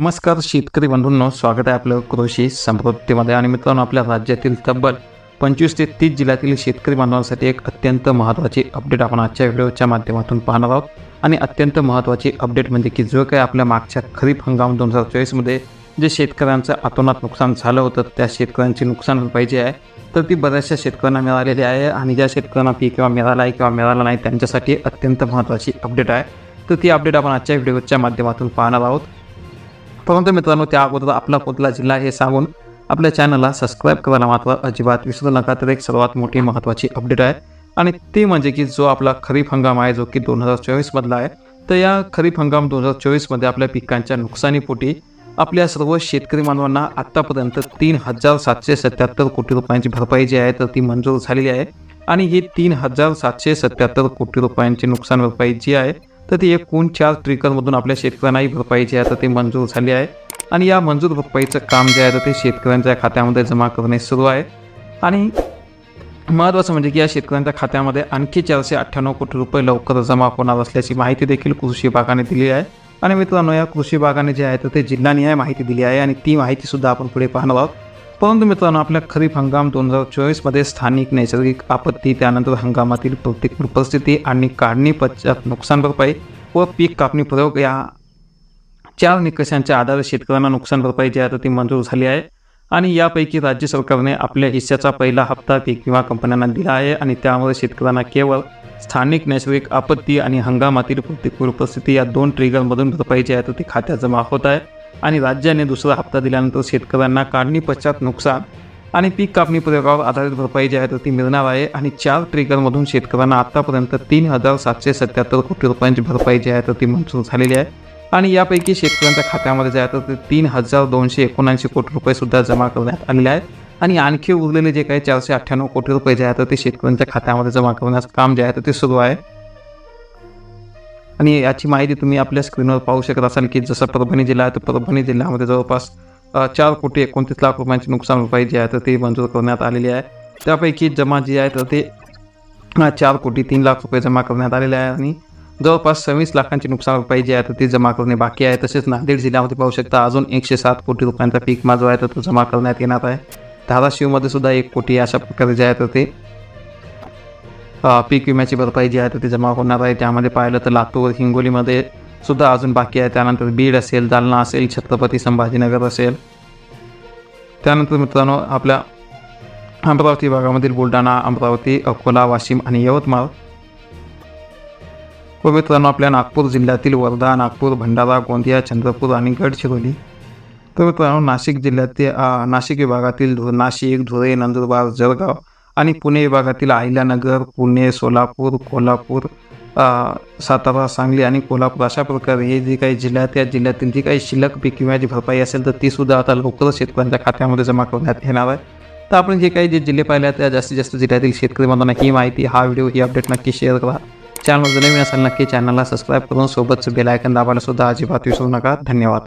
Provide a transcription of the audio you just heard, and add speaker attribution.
Speaker 1: नमस्कार शेतकरी बंधूंनो स्वागत आहे आपलं कृषी समृद्धीमध्ये. आणि मित्रांनो आपल्या राज्यातील तब्बल पंचवीस ते तीस जिल्ह्यातील शेतकरी बांधवांसाठी एक अत्यंत महत्त्वाची अपडेट आपण आजच्या व्हिडिओच्या माध्यमातून पाहणार आहोत. आणि अत्यंत महत्त्वाची अपडेट म्हणजे की जो काही आपल्या मागच्या खरीप हंगाम दोन हजार चोवीसमध्ये जे शेतकऱ्यांचं अतोनात नुकसान झालं होतं त्या शेतकऱ्यांची नुकसान पाहिजे आहे. तर ती बऱ्याचशा शेतकऱ्यांना मिळालेली आहे आणि ज्या शेतकऱ्यांना पीक किंवा मिळाला आहे किंवा मिळाला नाही त्यांच्यासाठी अत्यंत महत्त्वाची अपडेट आहे. तर ती अपडेट आपण आजच्या व्हिडिओच्या माध्यमातून पाहणार आहोत. परंतु मित्रांनो त्या अगोदर आपला कुठला जिल्हा हे सांगून आपल्या चॅनलला सबस्क्राईब करायला मात्र अजिबात विसरू नका. तर एक सर्वात मोठी महत्त्वाची अपडेट आहे. आणि ती म्हणजे की जो आपला खरीप हंगाम आहे जो की दोन हजार चोवीसमधला आहे तर या खरीप हंगाम दोन हजार चोवीसमध्ये आपल्या पिकांच्या नुकसानीपोटी आपल्या सर्व शेतकरी मानवांना आत्तापर्यंत तीन हजार सातशे सत्याहत्तर कोटी रुपयांची भरपाई जी आहे तर ती मंजूर झालेली आहे. आणि ही तीन हजार सातशे सत्याहत्तर कोटी रुपयांची नुकसान भरपाई जी आहे तर ती एकूण चार ट्रिकरमधून आपल्या शेतकऱ्यांनाही भरपाई जी आहे. तर ती मंजूर झाली आहे. आणि या मंजूर भरपाईचं काम जे आहे तर ते शेतकऱ्यांच्या खात्यामध्ये जमा करणे सुरू आहे. आणि महत्त्वाचं म्हणजे की या शेतकऱ्यांच्या खात्यामध्ये आणखी चारशे अठ्ठ्याण्णव कोटी रुपये लवकर जमा होणार असल्याची माहिती देखील कृषी विभागाने दिली आहे. आणि मित्रांनो या कृषी विभागाने जे आहे तर ते जिल्हानिहाय माहिती दिली आहे. आणि ती माहितीसुद्धा आपण पुढे पाहणार आहोत. परंतु मित्रांनो आपल्या खरीप हंगाम दोन हजार चोवीसमध्ये स्थानिक नैसर्गिक आपत्ती त्यानंतर हंगामातील प्रतिकूल परिस्थिती आणि काढणी पश्चात नुकसान भरपाई व पीक कापणी प्रयोग या चार निकषांच्या आधारे शेतकऱ्यांना नुकसान भरपाई जी आहे तर ती मंजूर झाली आहे. आणि यापैकी राज्य सरकारने आपल्या हिस्स्याचा पहिला हप्ता पीक विमा कंपन्यांना दिला आहे आणि त्यामुळे शेतकऱ्यांना केवळ स्थानिक नैसर्गिक आपत्ती आणि हंगामातील प्रतिकूल परिस्थिती या दोन ट्रिगरमधून भरपाई जी आहे तर ती खात्यात जमा होत आहे. आणि राज्याने दुसरा हप्ता दिल्यानंतर शेतकऱ्यांना काढणी पश्चात नुकसान आणि पीक कापणी प्रयोगावर आधारित भरपाई जी आहे तर ती मिळणार आहे आणि चार ट्रिगरमधून शेतकऱ्यांना आतापर्यंत तीन हजार सातशे सत्याहत्तर कोटी रुपयांची भरपाई जी आहे तर ती मंजूर झालेली आहे. आणि यापैकी शेतकऱ्यांच्या खात्यामध्ये जे आहे तर ते तीन हजार दोनशे एकोणऐंशी कोटी रुपयेसुद्धा जमा करण्यात आलेले आहेत. आणि आणखी उरलेले जे काही चारशे अठ्ठ्याण्णव कोटी रुपये जे आहे तर ते शेतकऱ्यांच्या खात्यामध्ये जमा करण्याचं काम जे आहे तर ते सुरू आहे. आणि याची माहिती तुम्ही आपल्या स्क्रीनवर पाहू शकत असाल की जसं परभणी जिल्हा आहे तर परभणी जिल्ह्यामध्ये जवळपास चार कोटी एकोणतीस लाख रुपयांची नुकसान रुपये जी आहे तर ते मंजूर करण्यात आलेली आहे. त्यापैकी जमा जी आहे तर ते चार कोटी तीन लाख रुपये जमा करण्यात आलेले आहे आणि जवळपास सव्वीस लाखांची नुकसान रुपये जी आहे तर ती जमा करणे बाकी आहे. तसेच नांदेड जिल्ह्यामध्ये पाहू शकता अजून एकशे सात कोटी रुपयांचा पीक माझा आहे तर तो जमा करण्यात येणार आहे. धाराशिवमध्ये सुद्धा एक कोटी अशा प्रकारे जे आहे तर ते पीक विम्याची भरपाई जी आहे तर ती जमा होणार आहे. त्यामध्ये पाहिलं तर लातूर हिंगोलीमध्ये सुद्धा अजून बाकी आहे. त्यानंतर बीड असेल जालना असेल छत्रपती संभाजीनगर असेल. त्यानंतर मित्रांनो आपल्या अमरावती भागामधील बुलढाणा अमरावती अकोला वाशिम आणि यवतमाळ. व मित्रांनो आपल्या नागपूर जिल्ह्यातील वर्धा नागपूर भंडारा गोंदिया चंद्रपूर आणि गडचिरोली. तर मित्रांनो नाशिक जिल्ह्यातील नाशिक विभागातील नाशिक धुळे नंदुरबार जळगाव आणि पुणे विभागातील अहिल्यानगर पुणे सोलापूर कोल्हापूर सातारा सांगली आणि कोल्हापूर अशा प्रकारे हे जे काही जिल्ह्यात त्या जिल्ह्यातील जी काही शिल्लक पीक विम्याची भरपाई असेल तर ती सुद्धा आता लवकरच शेतकऱ्यांच्या खात्यामध्ये जमा करण्यात येणार आहे. तर आपण जे काही जे जिल्हे पाहिले आहेत त्या जास्तीत जास्त जिल्ह्यातील शेतकरी बांधवांना ही माहिती हा व्हिडिओ ही अपडेट नक्की शेअर करा. चॅनल जर नवीन असाल नक्की चॅनलला सबस्क्राईब करून सोबतच बेल आयकन दाबायला सुद्धा अजिबात विसरू नका. धन्यवाद.